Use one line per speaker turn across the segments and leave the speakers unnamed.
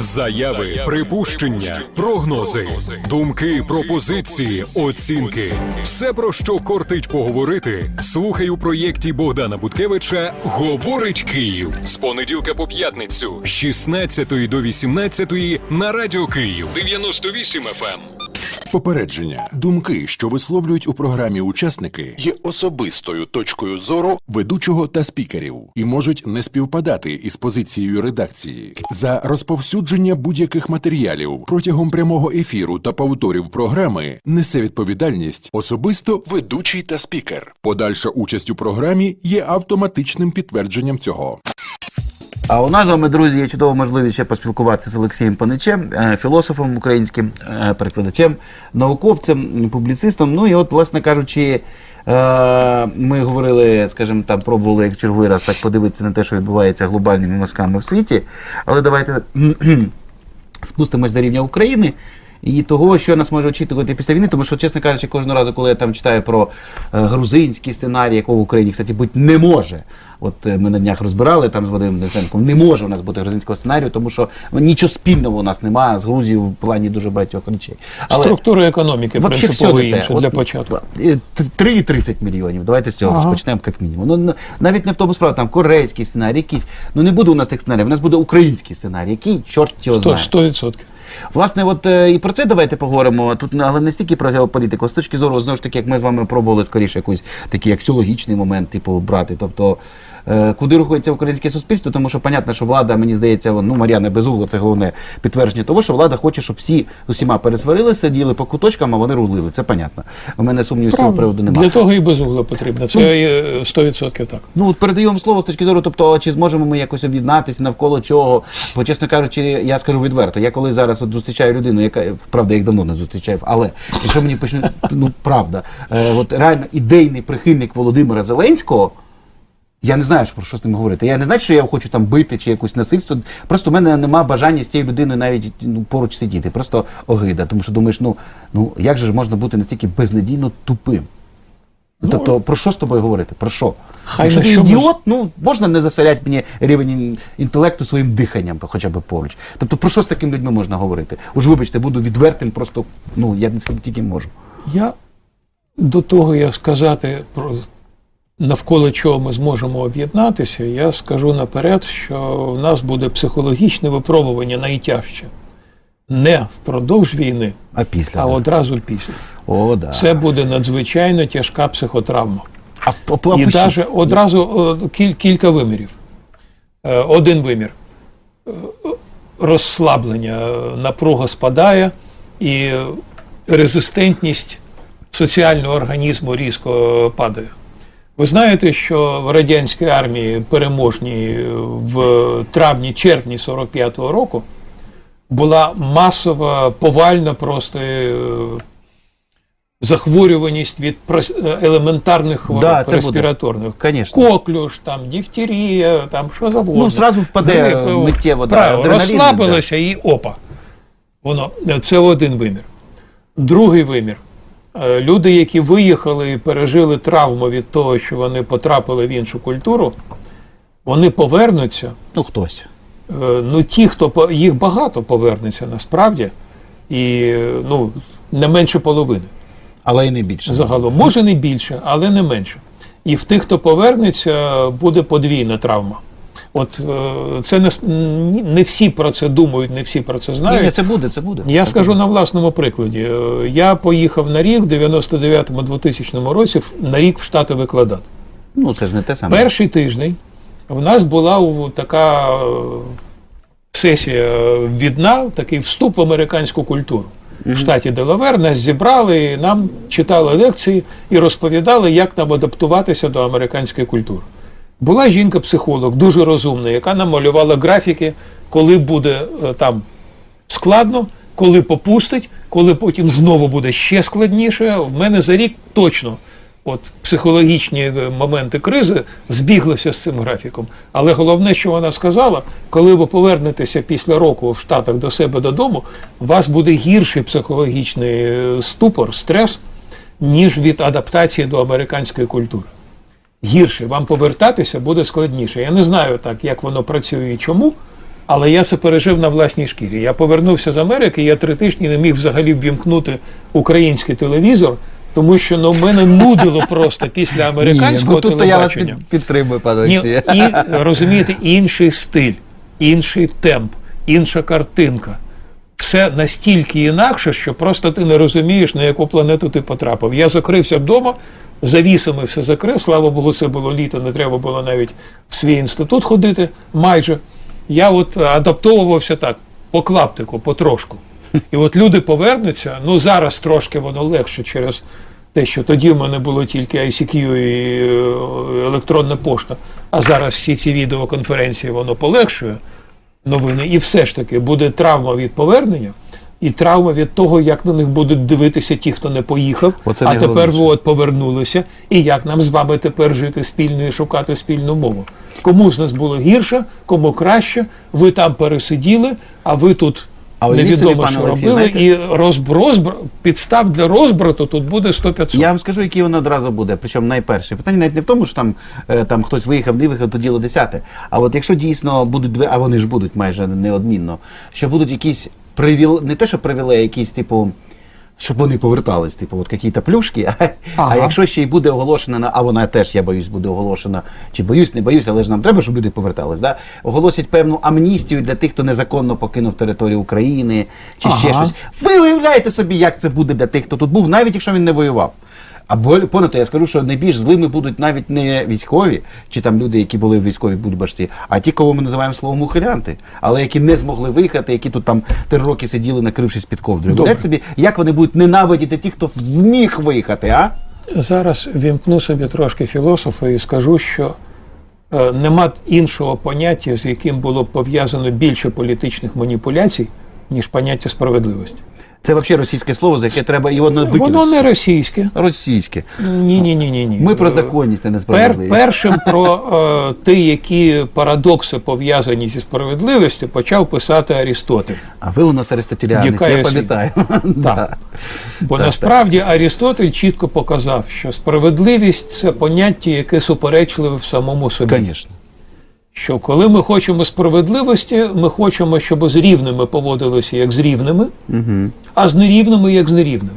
Заяви, припущення, прогнози, думки, пропозиції, оцінки. Все про що кортить поговорити. Слухай у проєкті Богдана Буткевича Говорить Київ з понеділка по п'ятницю з 16 до 18 на радіо Київ 98 FM.
Попередження. Думки, що висловлюють у програмі учасники, є особистою точкою зору ведучого та спікерів і можуть не співпадати із позицією редакції. За розповсюдження будь-яких матеріалів протягом прямого ефіру та повторів програми несе відповідальність особисто ведучий та спікер. Подальша участь у програмі є автоматичним підтвердженням цього.
А у нас з вами, друзі, є чудова можливість ще поспілкуватися з Олексієм Паничем, е, філософом українським, е, перекладачем, науковцем, публіцистом. Ну і от, власне кажучи, е, ми говорили, скажімо, там пробували як черговий раз так подивитися на те, що відбувається глобальними мазками в світі. Але давайте спустимось до рівня України. І того, що нас може очікувати після війни, тому що, чесно кажучи, кожного разу, коли я там читаю про е, грузинський сценарій, якого в Україні, кстати, бути не може. От е, ми на днях розбирали там з Вадимом Десенком, не може у нас бути грузинського сценарію, тому що нічого спільного у нас немає з Грузією в плані дуже багатьох речей.
Але Структура економіки принципово інша для початку.
е, т- 3,30 мільйонів. Давайте з цього
Ага.
розпочнемо як мінімум. Ну, навіть не в тому справа, там корейський сценарій, якийсь. Ну не буде у нас тих сценаріїв, у нас буде український сценарій, який чорт його знає.
100%.
Власне, от е, і про це давайте поговоримо. Тут ну, але не стільки про геополітику, а з точки зору, знову ж таки, як ми з вами пробували скоріше якийсь такий аксіологічний момент, типу, брати. Тобто, куди рухається українське суспільство, тому що понятно, що влада, мені здається, ну Мар'яна Безугла, це головне підтвердження того, що влада хоче, щоб всі усіма пересварилися, сиділи по куточкам, а вони рулили. Це понятно. У мене сумнівів з цього приводу немає.
Для того і безугла потрібно. Це є 100% так.
Ну, от передаємо слово з точки зору, тобто, чи зможемо ми якось об'єднатися навколо чого? Бо, чесно кажучи, я скажу відверто, я коли зараз от зустрічаю людину, яка правда, я їх давно не зустрічав, але якщо мені почне, ну правда, е, от реально ідейний прихильник Володимира Зеленського. Я не знаю, про що з ним говорити. Я не знаю, що я хочу там бити чи якусь насильство. Просто в мене нема бажання з цією людиною навіть ну, поруч сидіти. Просто огида. Тому що думаєш, ну, ну як же ж можна бути настільки безнадійно тупим? Ну, тобто, про що з тобою говорити? Про що?
Хай
Якщо ти ідіот, ну можна не засоряти мені рівень інтелекту своїм диханням, хоча б поруч. Тобто, про що з такими людьми можна говорити? Уж вибачте, буду відвертим, просто ну я не скільки тільки можу.
Я до того, як сказати про навколо чого ми зможемо об'єднатися, я скажу наперед, що в нас буде психологічне випробування найтяжче. Не впродовж війни,
А після
а
да.
одразу після.
о, да.
Це буде надзвичайно тяжка психотравма.
а, по- по-
І навіть одразу кіль, кілька вимірів. Е, Один вимір. Е, Розслаблення, е, напруга спадає, і резистентність соціального організму різко падає. Ви знаєте, що в радянській армії переможній в травні-червні 45-го року була масова, повальна просто е, захворюваність від е, елементарних хвороб
Да,
респіраторних. Коклюш, там, дифтерія, там що завгодно.
Ну, зразу впаде,
Грип,
е,
о,
миттєво, да,
розслабилося і опа. Воно, це один вимір. Другий вимір. Е, Люди, які виїхали і пережили травму від того, що вони потрапили в іншу культуру, вони повернуться.
Ну, хтось.
Е, Ну, ті, хто їх багато повернеться насправді, і ну, не менше половини
Але і не більше.
загалом. Може не більше, але не менше. І в тих, хто повернеться, буде подвійна травма. От е, це не, не всі про це думають, не всі про це знають.
ні, це буде, це буде.
Я
Це
скажу
буде.
на власному прикладі. Е, Я поїхав на рік в 99-2000 році на рік в Штати викладати.
Ну, це ж не те саме.
Перший тиждень в нас була така е, сесія відна, такий вступ в американську культуру. В штаті Делавер нас зібрали, і нам читали лекції і розповідали, як нам адаптуватися до американської культури. Була жінка-психолог, дуже розумна, яка нам малювала графіки, коли буде е, там складно, коли попустить, коли потім знову буде ще складніше. В мене за рік точно от психологічні е, моменти кризи збіглися з цим графіком. Але головне, що вона сказала, коли ви повернетеся після року в Штатах до себе додому, у вас буде гірший психологічний е, ступор, стрес, ніж від адаптації до американської культури. Гірше, вам повертатися буде складніше. Я не знаю так, як воно працює і чому, Але я це пережив на власній шкірі. Я повернувся з Америки, я три тижні не міг взагалі ввімкнути український телевізор, тому що ну, мене нудило просто після американського
ну, тут то я вас
телебачення.
під, підтримую, пане
Ні, і розумієте, інший стиль, інший темп, інша картинка. Все настільки інакше, що просто ти не розумієш, на яку планету ти потрапив. Я закрився вдома, завісами все закрив. Слава Богу, це було літо, не треба було навіть в свій інститут ходити майже. Я от адаптовувався так, по клаптику, потрошку. І от люди повернуться. Ну зараз трошки воно легше через те, що тоді в мене було тільки ICQ і е, електронна пошта, а зараз всі ці відеоконференції воно полегшує новини. І все ж таки буде травма від повернення. І травма від того, як на них будуть дивитися ті, хто не поїхав,
Оце
а тепер ви от повернулися, і як нам з вами тепер жити спільно і шукати спільну мову. Кому з нас було гірше, кому краще, ви там пересиділи, а ви тут
А
невідомо,
собі,
що
Олексій,
робили,
знаєте-
і розб, розбр, підстав для розбрату тут буде 100-500.
Я вам скажу, який він одразу буде. Причому найперше. Питання навіть не в тому, що там, е, там хтось виїхав, не виїхав, то діло десяте. А от якщо дійсно будуть дві, а вони ж будуть майже неодмінно, що будуть якісь привіл, не те, що привілеї, якісь типу. Щоб вони повертались, типу, от якісь плюшки. А,
Ага.
а якщо ще й буде оголошена, а вона теж, я боюсь, буде оголошена, чи боюсь, не боюсь, але ж нам треба, щоб люди повертались. Да? Оголосять певну амністію для тих, хто незаконно покинув територію України, чи ще щось. Ви уявляєте собі, як це буде для тих, хто тут був, навіть якщо він не воював. А понад я скажу, що найбільш злими будуть навіть не військові, чи там люди, які були в військовій будбашті, а ті, кого ми називаємо словом ухилянти, але які не змогли виїхати, які тут там три роки сиділи, накрившись під ковдрою.
Добре.
Собі, як вони будуть ненавидіти тих, хто зміг виїхати, а?
Зараз вімкну собі трошки філософа і скажу, що е, нема іншого поняття, з яким було пов'язано більше політичних маніпуляцій, ніж поняття справедливості.
Це взагалі російське слово, за яке треба його викинути.
Воно не російське.
російське.
Ні, ні, ні, ні, ні.
Ми про законність, а не
Пер, першим про е, ті, які парадокси пов'язані зі справедливістю, почав писати Арістотель.
А ви у нас аристотеліани, це я пам'ятаю. Да.
Бо
Так,
насправді Арістотель чітко показав, що справедливість це поняття, яке суперечливе в самому собі.
Звісно.
Що коли ми хочемо справедливості, ми хочемо, щоб з рівними поводилися як з рівними,
Угу.
а з нерівними як з нерівними.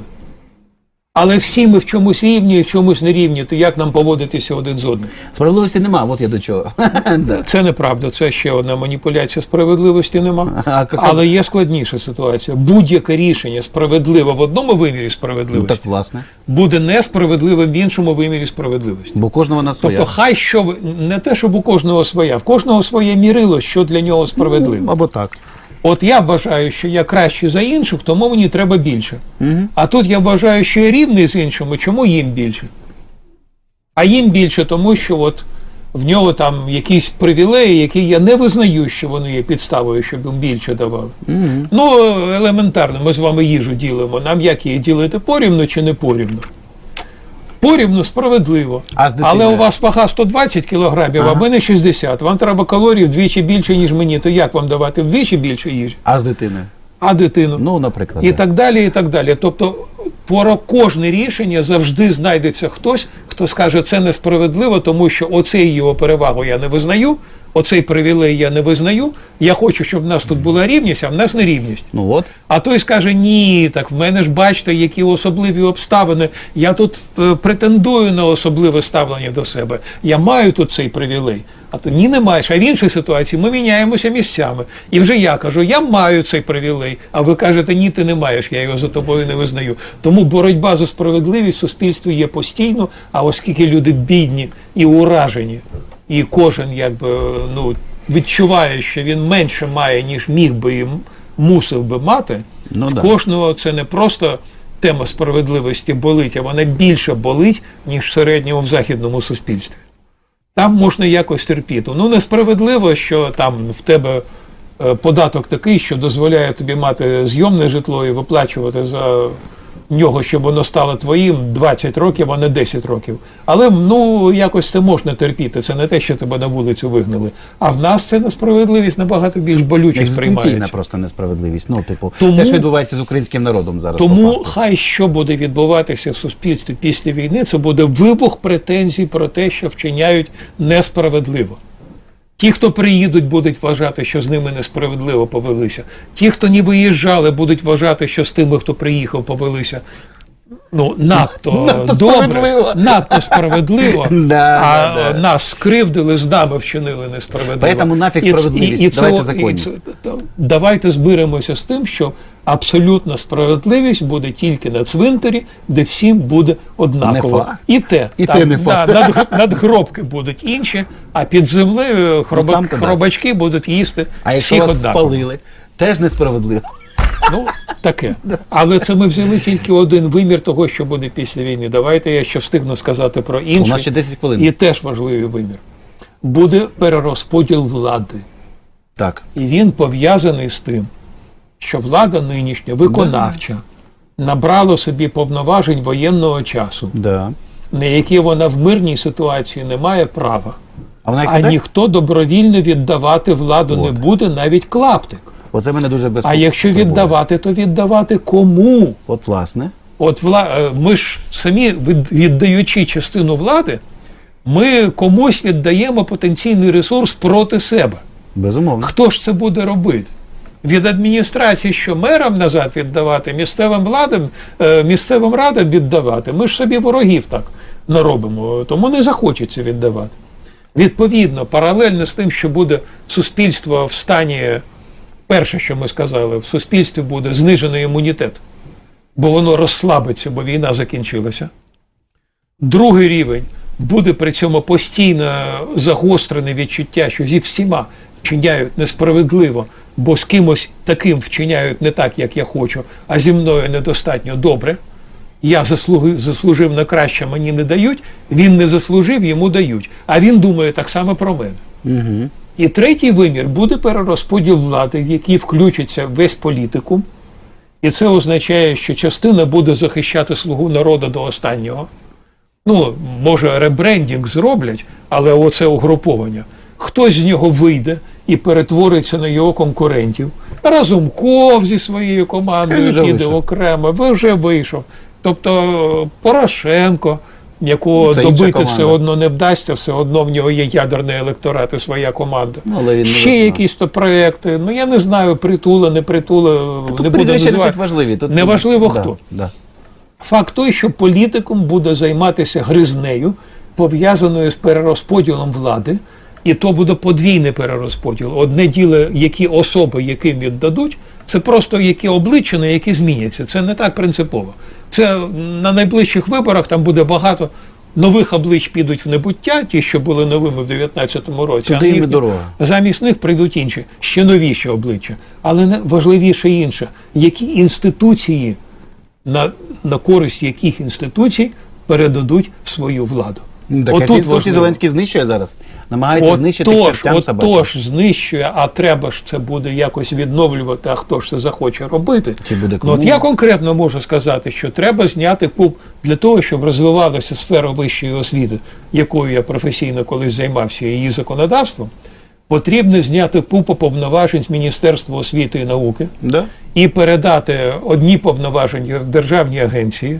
Але всі ми в чомусь рівні і в чомусь нерівні, то як нам поводитися один з одним?
Справедливості нема, от я до чого.
Це неправда, це ще одна маніпуляція. Справедливості нема. Але є складніша ситуація. Будь-яке рішення справедливе в одному вимірі
Ну
справедливості
так, власне.
буде несправедливим в іншому вимірі справедливості.
Бо кожного на своя.
Тобто, хай що не те, щоб у кожного своя, в кожного своє мірило, що для нього справедливо.
Або так.
От я вважаю, що я краще за інших, тому мені треба більше.
Угу.
А тут я вважаю, що я рівний з іншими, чому їм більше? А їм більше, тому що от в нього там якісь привілеї, які я не визнаю, що вони є підставою, щоб їм більше давали.
Угу.
Ну, елементарно, ми з вами їжу ділимо. Нам як її ділити порівну чи не порівну? Порівну справедливо.
А з дитиною?
Але у вас вага 120 кілограмів, а в мене 60. Вам треба калорій вдвічі більше, ніж мені. То як вам давати вдвічі більше їжі?
А з дитиною?
А дитину?
Ну, наприклад.
і
да.
так далі, і так далі. Тобто, про кожне рішення завжди знайдеться хтось, хто скаже, це несправедливо, тому що оцей його перевагу я не визнаю, оцей привілей я не визнаю. Я хочу, щоб в нас тут була рівність, а в нас не рівність.
Ну от.
А той скаже: ні, так в мене ж бачите, які особливі обставини. Я тут е, претендую на особливе ставлення до себе. Я маю тут цей привілей. А то ні, не маєш. А в іншій ситуації ми міняємося місцями. І вже я кажу, я маю цей привілей. А ви кажете, ні, ти не маєш, я його за тобою не визнаю. Тому боротьба за справедливість в суспільстві є постійно, а оскільки люди бідні і уражені, і кожен якби ну відчуває, що він менше має, ніж міг би і мусив би мати,
Ну,
в
да.
кожного це не просто тема справедливості болить, а вона більше болить, ніж в середньому в західному суспільстві. Там можна якось терпіти. Ну, несправедливо, що там в тебе е, податок такий, що дозволяє тобі мати зйомне житло і виплачувати за нього, щоб воно стало твоїм 20 років, а не 10 років. Але ну якось це можна терпіти. Це не те, що тебе на вулицю вигнали. А в нас це несправедливість набагато більш болюче сприймається.
просто несправедливість. Ну, типу,
Тому-
те, що відбувається з українським народом зараз.
Тому хай що буде відбуватися в суспільстві після війни, це буде вибух претензій про те, що вчиняють несправедливо. Ті, хто приїдуть, будуть вважати, що з ними несправедливо повелися. Ті, хто не виїжджали, будуть вважати, що з тими, хто приїхав, повелися. Ну, надто,
Надто
добре,
справедливо.
надто справедливо,
Да,
а
да, да.
нас скривдили, з нами вчинили несправедливо.
Поэтому нафіг
І
справедливість,
це-
давайте
і
законність.
це- та- Давайте зберемося з тим, що абсолютна справедливість буде тільки на цвинтарі, де всім буде однаково. І те,
І
там,
те не
да, над, надгробки будуть інші, а під землею хроба,
там-то да.
будуть їсти
А якщо вас
однаково.
спалили, теж несправедливо.
Ну, таке. Але це ми взяли тільки один вимір того, що буде після війни. Давайте я ще встигну сказати про інший.
У нас ще 10 хвилин.
І теж важливий вимір. Буде перерозподіл влади.
Так.
І він пов'язаний з тим, що влада нинішня, виконавча, набрала собі повноважень воєнного часу,
Да.
на які вона в мирній ситуації не має права.
А вона як
А ніхто добровільно віддавати владу не буде, навіть клаптик.
Оце мене дуже
А якщо віддавати, то віддавати кому?
От власне.
От вла... е, ми ж самі віддаючи частину влади, ми комусь віддаємо потенційний ресурс проти себе.
Безумовно.
Хто ж це буде робити? Від адміністрації, що мерам назад віддавати, місцевим владам, е, місцевим радам віддавати. Ми ж собі ворогів так наробимо, тому не захочеться віддавати. Відповідно, паралельно з тим, що буде суспільство в стані, перше, що ми сказали, в суспільстві буде знижений імунітет, бо воно розслабиться, бо війна закінчилася. Другий рівень буде при цьому постійно загострене відчуття, що зі всіма вчиняють несправедливо, бо з кимось таким вчиняють не так, як я хочу, а зі мною недостатньо добре. Я заслуги, заслужив на краще, мені не дають, він не заслужив, йому дають. А він думає так само про мене.
Угу.
І третій вимір буде перерозподіл влади, в який включиться весь політикум. І це означає, що частина буде захищати слугу народу до останнього. Ну, може, ребрендінг зроблять, але оце угруповання. Хтось з нього вийде і перетвориться на його конкурентів. Разумков зі своєю командою піде окремо, вже вийшов. Тобто Порошенко, якого
Це
добити все одно не вдасться, все одно в нього є ядерний електорат і своя команда.
Ну, але він
Ще якісь то проекти. Ну я не знаю, притула, не притула,
Тут
не буду називати.
важливі. Тут,
Неважливо
да,
хто.
Да.
Факт той, що політикум буде займатися гризнею, пов'язаною з перерозподілом влади, і то буде подвійний перерозподіл. Одне діло, які особи яким віддадуть, це просто які обличчя, які зміняться. Це не так принципово. Це на найближчих виборах там буде багато. Нових облич підуть в небуття, ті, що були новими в 19-му році,
Туди
а
їм
їхні-
дорога.
замість них прийдуть інші, ще новіші обличчя. Але важливіше інше, які інституції на, на користь яких інституцій передадуть свою владу.
Так, а ці інституції Зеленський знищує зараз. Намагається знищити к
Отож,
чертям собачим.
отож знищує, а треба ж це буде якось відновлювати, а хто ж це захоче робити.
Чи буде
Ну, от я конкретно можу сказати, що треба зняти куб для того, щоб розвивалася сфера вищої освіти, якою я професійно колись займався її законодавством. Потрібно зняти купу повноважень з Міністерства освіти і науки
Да?
і передати одні повноваження державній агенції,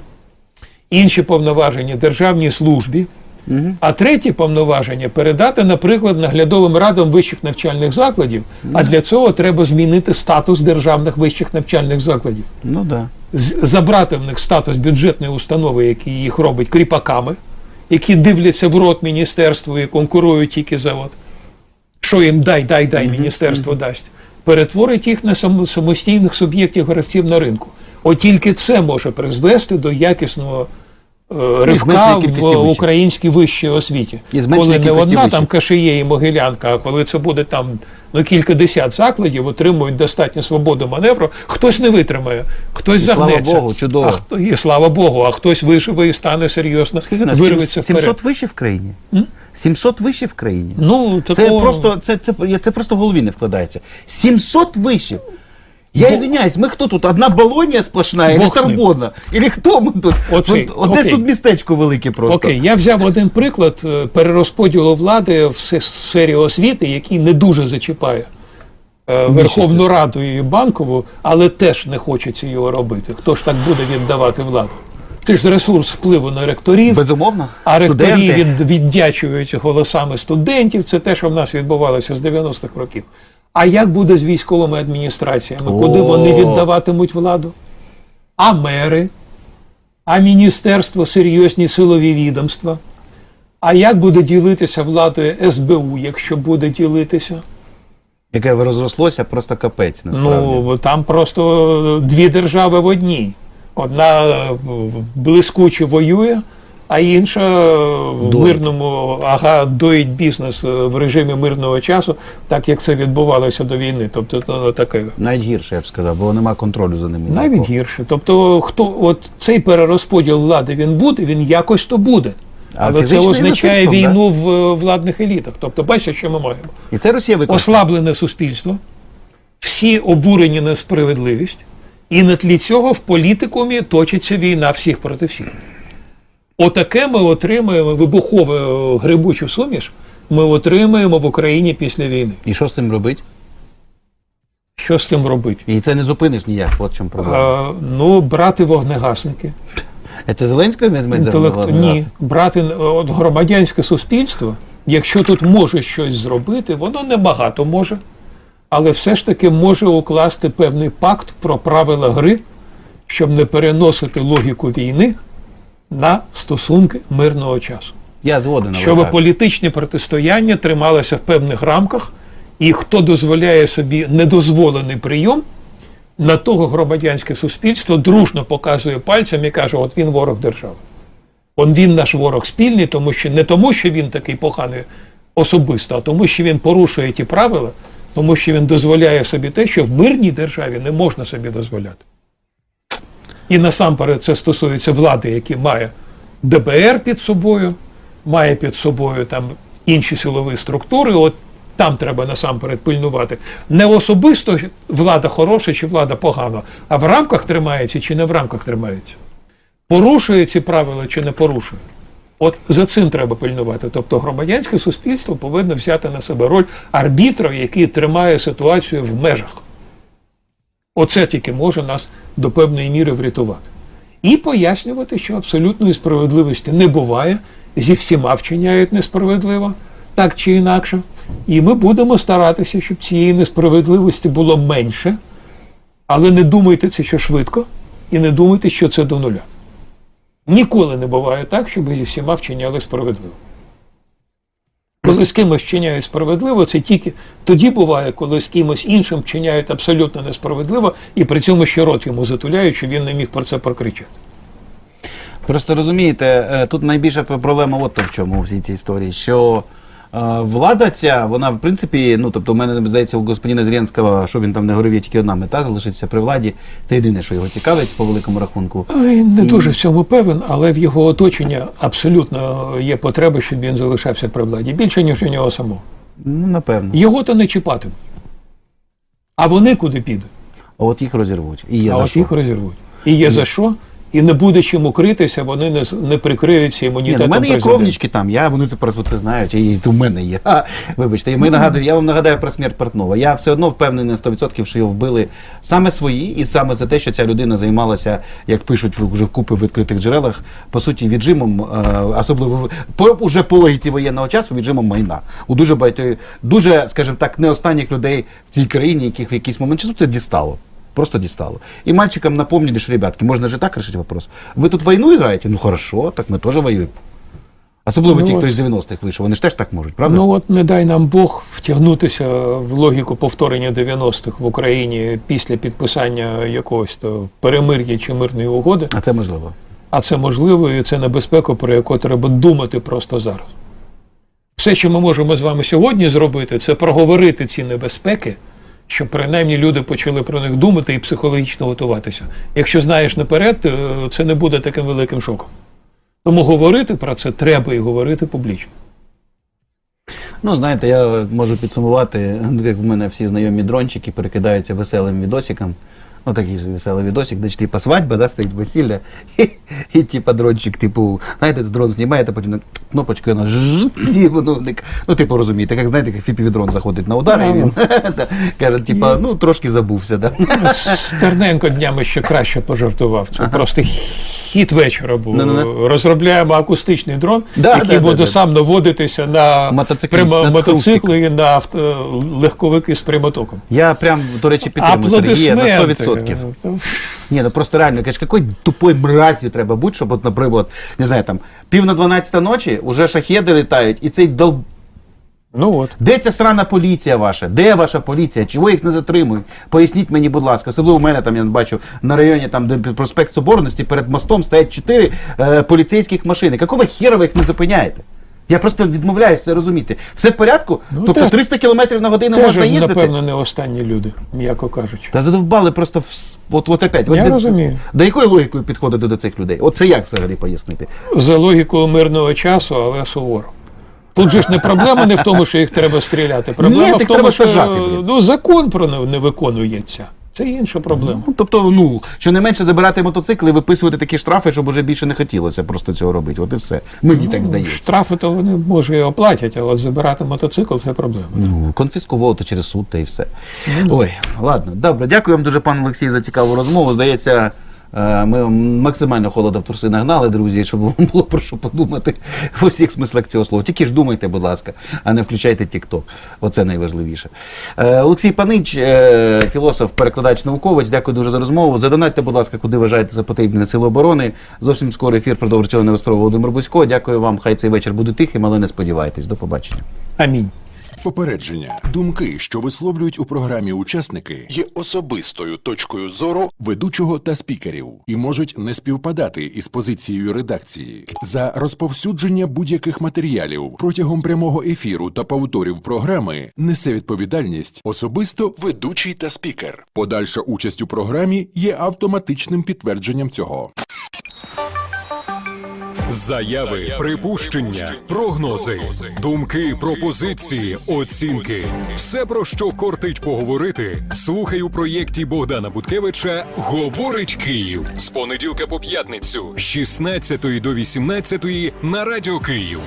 інші повноваження державній службі, а треті повноваження передати, наприклад, наглядовим радам вищих навчальних закладів. А для цього треба змінити статус державних вищих навчальних закладів,
Ну да.
Забрати в них статус бюджетної установи, які їх робить кріпаками, які дивляться в рот міністерству і конкурують тільки за от. Що їм дай, дай, дай, міністерство дасть. Перетворить їх на самостійних суб'єктів гравців на ринку. От тільки це може призвести до якісного ривка
зменшення
в
вишів.
українській вищій освіті.
І
Коли не одна там
вишів.
Кашиє і Могилянка, а коли це буде там ну, кілька десят закладів, отримують достатньо свободу маневру, хтось не витримає, хтось
І слава
загнеться.
Богу, чудово.
А хто, і слава Богу, а хтось виживе і стане серйозно,
Скільки нас?
вирветься
Сім-
вперед.
700 вишів в країні? 700 вишів в країні?
Ну,
Це просто, це, це, це просто в голові не вкладається. 700 вишів! Я
Бо-
извиняюсь, ми хто тут? Одна Болонія сплошна, или
Бог ним.
Сорбонна? Или хто ми тут?
Оцей,
От- Одне
окей.
тут містечко велике просто.
Окей, я взяв один приклад е, перерозподілу влади в се- сфері освіти, який не дуже зачіпає е, Верховну Раду і Банкову, але теж не хочеться його робити. Хто ж так буде віддавати владу? Це ж ресурс впливу на ректорів.
Безумовно.
А ректорі
Студенти.
від, віддячують голосами студентів. Це те, що в нас відбувалося з 90-х років. А як буде з військовими адміністраціями? Куди вони віддаватимуть владу? А мери, а міністерство, серйозні силові відомства. А як буде ділитися владою СБУ, якщо буде ділитися?
Яке розрослося, просто капець насправді.
Ну там просто дві держави в одній. Одна е, блискуче воює, а інша в мирному ага, доїть бізнес е, в режимі мирного часу, так як це відбувалося до війни. Тобто ну, таке.
Навіть гірше, я б сказав, бо нема контролю за ними.
Навіть
ніякого.
гірше. Тобто, хто от цей перерозподіл влади він буде, він якось то буде.
А
Але це означає війну в е, владних елітах. Тобто, бачите, що ми маємо?
І це Росія використовує.
ослаблене суспільство, всі обурені на справедливість, і на тлі цього в політикумі точиться війна всіх проти всіх. Отаке ми отримаємо вибухову е, грибучу суміш, ми отримаємо в Україні після війни.
І що з цим робити?
Що з цим робити?
І це не зупиниш ніяк, от чому проблема.
Е, ну, брати вогнегасники.
Це Зеленський візьме за
Інтелект... Ні, брати е, от громадянське суспільство, якщо тут може щось зробити, воно небагато може, але все ж таки може укласти певний пакт про правила гри, щоб не переносити логіку війни на стосунки мирного часу.
Я згоден.
Щоб
так.
політичне протистояння трималося в певних рамках, і хто дозволяє собі недозволений прийом, на того громадянське суспільство дружно показує пальцем і каже: от він ворог держави. Он він наш ворог спільний, тому що не тому, що він такий поганий особисто, а тому, що він порушує ті правила, тому що він дозволяє собі те, що в мирній державі не можна собі дозволяти. І насамперед це стосується влади, яка має ДБР під собою, має під собою там інші силові структури. От там треба насамперед пильнувати. Не особисто влада хороша чи влада погана, а в рамках тримається чи не в рамках тримається. Порушує ці правила чи не порушує. От за цим треба пильнувати. Тобто громадянське суспільство повинно взяти на себе роль арбітра, який тримає ситуацію в межах. Оце тільки може нас до певної міри врятувати. І пояснювати, що абсолютної справедливості не буває, зі всіма вчиняють несправедливо, так чи інакше. І ми будемо старатися, щоб цієї несправедливості було менше, але не думайте це, що швидко, і не думайте, що це до нуля. Ніколи не буває так, щоб зі всіма вчиняли справедливо. Коли з кимось вчиняють справедливо, це тільки тоді буває, коли з кимось іншим вчиняють абсолютно несправедливо, і при цьому ще рот йому затуляють, щоб він не міг про це прокричати.
Просто розумієте, е, тут найбільша проблема от в чому всій цій історії, що влада ця, вона в принципі, ну тобто, у мене здається, у господина Зеленського, що він там не говорив, є тільки одна мета залишитися при владі. Це єдине, що його цікавить по великому рахунку.
Ой, Не дуже в цьому певен, але в його оточення абсолютно є потреба, щоб він залишався при владі. Більше, ніж у нього самого.
Ну, напевно.
Його то не чіпатимуть. А вони куди підуть?
А от їх розірвуть. І є
а
за
от
що.
їх розірвуть. І є за що, і не буде чим укритися, вони не, не прикриються
ну,
імунітетом
у мене є кровнічки там, я, вони це просто це знають, і у мене є. А, вибачте, і ми нагадую, я вам нагадаю про смерть Портнова. Я все одно впевнений на 100%, що його вбили саме свої, і саме за те, що ця людина займалася, як пишуть вже купи в відкритих джерелах, по суті, віджимом, е, особливо по, уже по логіці воєнного часу, віджимом майна. У дуже багатьох, дуже, скажімо так, не останніх людей в цій країні, яких в якийсь момент часу це дістало. Просто дістало. И мальчикам напомнили, что, ребятки, можно же так решить вопрос. Вы тут войну играете? Ну хорошо, так ми теж воюємо. Особливо
Ну
ті, хто із 90-х вийшов, вони ж теж так можуть, правда?
Ну от не дай нам Бог втягнутися в логіку повторення 90-х в Україні після підписання якогось то перемир'я чи мирної угоди.
а це можливо.
А це можливо, і це небезпека, про яку треба думати просто зараз. Все, що ми можемо з вами сьогодні зробити, це проговорити ці небезпеки, щоб принаймні люди почали про них думати і психологічно готуватися. Якщо знаєш наперед, е, це не буде таким великим шоком. Тому говорити про це треба і говорити публічно.
Ну, знаєте, я можу підсумувати, як в мене всі знайомі дрончики перекидаються веселим відосиком. Ну, такий веселий відосик, де типа свадьба, да, стоїть весілля, і, і типа дрончик, типу, знаєте, дрон знімаєте, потім кнопочкою на вник. Ну, типу, розумієте, як знаєте, як фіпіві дрон заходить на удар, і він да, каже, типа, ну, трошки забувся, да.
Стерненко днями ще краще пожартував. Це просто хід вечора був.
Ну-ну-ну.
Розробляємо акустичний дрон,
Да,
який
да, да,
буде
да.
сам наводитися на прямо- мотоцикли і на авто, легковики з прямотоком.
Я прям, до речі, підтримую Сергія на 100%.
Це-
Ні, ну просто реально, кажеш, якою тупою мразью треба бути, щоб, от, наприклад, не знаю, там, пів на 12 ночі вже шахеди літають, і цей дол...
Ну от.
Де ця срана поліція ваша? Де ваша поліція? Чого їх не затримують? Поясніть мені, будь ласка. Особливо у мене там я бачу на районі, там де проспект Соборності, перед мостом стоять чотири е, поліцейських машини. Какого хера ви їх не зупиняєте? Я просто відмовляюся це розуміти. Все в порядку?
Ну,
тобто
так.
300 км на годину
Теж,
можна їздити?
напевно, не останні люди, м'яко кажучи.
Та задовбали просто вс- от, от опять.
Я
от, де-
розумію.
До якої логікою підходити до цих людей? От це як взагалі пояснити?
За логікою мирного часу, але суворо. Тут же ж не проблема не в тому, що їх треба стріляти. Проблема
Ні,
в тому,
треба
що
блін.
ну, закон про не, не виконується. Це інша проблема.
Ну, тобто, ну, менше забирати мотоцикли виписувати такі штрафи, щоб уже більше не хотілося просто цього робити. От і все. Мені так здається.
Штрафи то вони може і оплатять, а от забирати мотоцикл це проблема.
Ну, конфісковувати через суд та і все. Ой, ладно, добре. Дякую вам дуже, пане Олексій, за цікаву розмову. Здається, ми максимально холода в труси нагнали, друзі, щоб вам було про що подумати в усіх смислах цього слова. Тільки ж думайте, будь ласка, а не включайте TikTok. Оце найважливіше. Е, Олексій Панич, е, філософ, перекладач, науковець. Дякую дуже за розмову. Задонайте, будь ласка, куди вважаєте за потрібне сили оборони. Зовсім скоро ефір Олена Володимир Бузько. Дякую вам. Хай цей вечір буде тихим, але не сподівайтесь. До побачення.
Амінь.
Попередження. Думки, що висловлюють у програмі учасники, є особистою точкою зору ведучого та спікерів і можуть не співпадати із позицією редакції. За розповсюдження будь-яких матеріалів протягом прямого ефіру та повторів програми несе відповідальність особисто ведучий та спікер. Подальша участь у програмі є автоматичним підтвердженням цього.
Заяви, припущення, прогнози, думки, пропозиції, оцінки. Все, про що кортить поговорити, слухай у проєкті Богдана Буткевича Говорить Київ з понеділка по п'ятницю з 16 до 18 на радіо Київ.